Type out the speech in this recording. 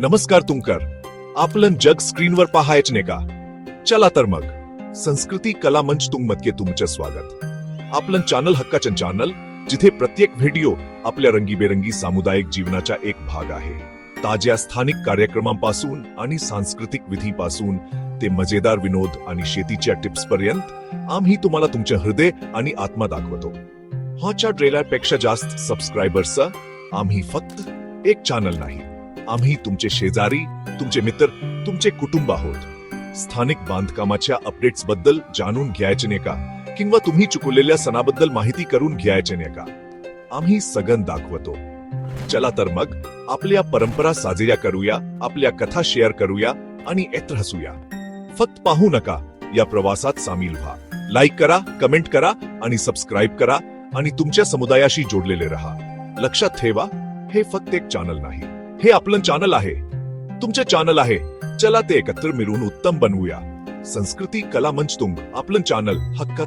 नमस्कार तुमकर. आपलं जग स्क्रीनवर पाहायच नाही का? चला तर मग. संस्कृती कला मंच तुंगमतके तुमचे स्वागत. आपलं चॅनल हक्काचं चॅनल जिथे प्रत्येक व्हिडिओ आपल्या रंगीबेरंगी सामुदायिक जीवनाचा एक भाग आहे. ताज्या स्थानिक कार्यक्रमांपासून आणि सांस्कृतिक विधीपासून ते मजेदार विनोद आणि शेतीच्या टिप्स पर्यंत आम्ही तुम्हाला तुमचे हृदय आणि आत्मा दाखवतो. ह्याच्या ट्रेलरपेक्षा जास्त सबस्क्रायबर्सचा आम्ही फक्त एक चॅनल नाही. आम्ही तुमचे शेजारी तुमचे मित्र तुमचे कुटुंब आहोत. स्थानिक बांधकामाच्या अपडेट्सबद्दल जाणून घ्यायचे नाही का? किंवा तुम्ही चुकवलेल्या सणाबद्दल माहिती करून घ्यायचे नाही का? आम्ही सगन दाखवतो. चला तर मग आपल्या परंपरा साजऱ्या करूया आपल्या कथा शेअर करूया आणि एत्र हसूया फक्त पाहू नका या प्रवासात सामील व्हा. लाईक करा कमेंट करा आणि सबस्क्राईब करा आणि तुमच्या समुदायाशी जोडलेले राहा. लक्षात ठेवा हे फक्त एक चॅनल नाही. हे आपलं चॅनल आहे. तुमचे चॅनल आहे. चला ते एकत्र मिळून उत्तम बनवूया. संस्कृती कला मंच तुंग आपलं चॅनल हक्कात